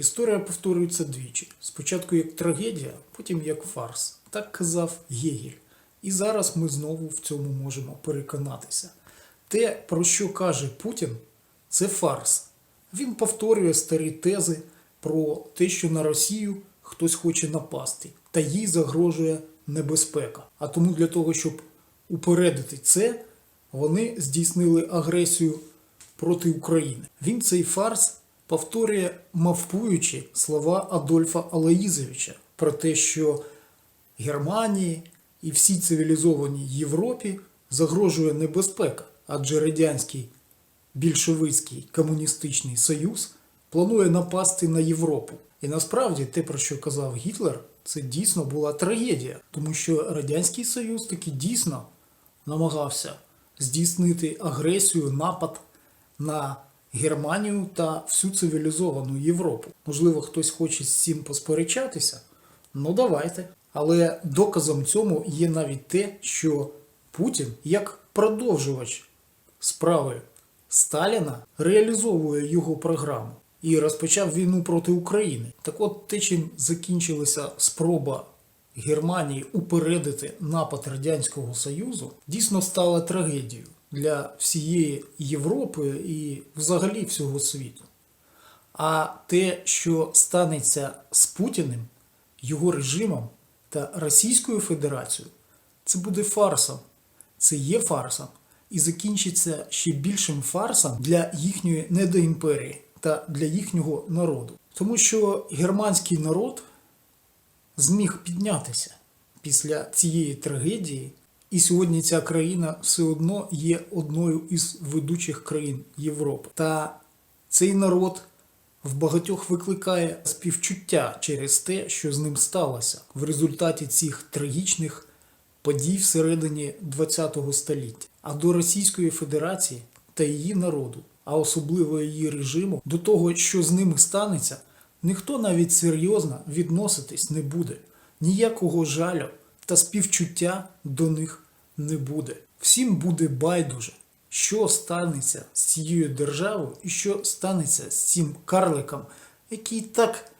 Історія повторюється двічі. Спочатку як трагедія, потім як фарс. Так казав Гегель. І зараз ми знову в цьому можемо переконатися. Те, про що каже Путін, це фарс. Він повторює старі тези про те, що на Росію хтось хоче напасти, та їй загрожує небезпека. А тому для того, щоб упередити це, вони здійснили агресію проти України. Він цей фарс повторює, мавпуючи слова Адольфа Алаїзовича про те, що Германії і всій цивілізованій Європі загрожує небезпека, адже радянський більшовицький комуністичний союз планує напасти на Європу. І насправді те, про що казав Гітлер, це дійсно була трагедія, тому що Радянський Союз таки дійсно намагався здійснити агресію, напад на Германію та всю цивілізовану Європу. Можливо, хтось хоче з цим посперечатися. Ну давайте. Але доказом цьому є навіть те, що Путін, як продовжувач справи Сталіна, реалізовує його програму і розпочав війну проти України. Так от те, чим закінчилася спроба Германії упередити напад Радянського Союзу, дійсно стала трагедією для всієї Європи і взагалі всього світу. А те, що станеться з Путіним, його режимом та Російською Федерацією, це буде фарсом. Це є фарсом і закінчиться ще більшим фарсом для їхньої недоімперії та для їхнього народу. Тому що германський народ зміг піднятися після цієї трагедії, і сьогодні ця країна все одно є одною із ведучих країн Європи. Та цей народ в багатьох викликає співчуття через те, що з ним сталося в результаті цих трагічних подій всередині ХХ століття. А до Російської Федерації та її народу, а особливо її режиму, до того, що з ними станеться, ніхто навіть серйозно відноситись не буде. Ніякого жалю та співчуття до них не буде. Всім буде байдуже, що станеться з цією державою і що станеться з цим карликом, який так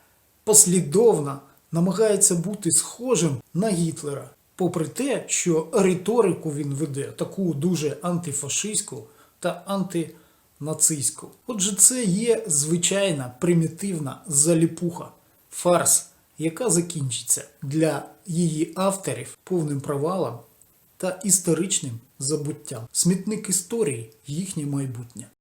послідовно намагається бути схожим на Гітлера, попри те, що риторику він веде таку дуже антифашистську та антинацистську. Отже, це є звичайна примітивна заліпуха, фарс, яка закінчиться для її авторів повним провалом та історичним забуттям. Смітник історії їхнє майбутнє.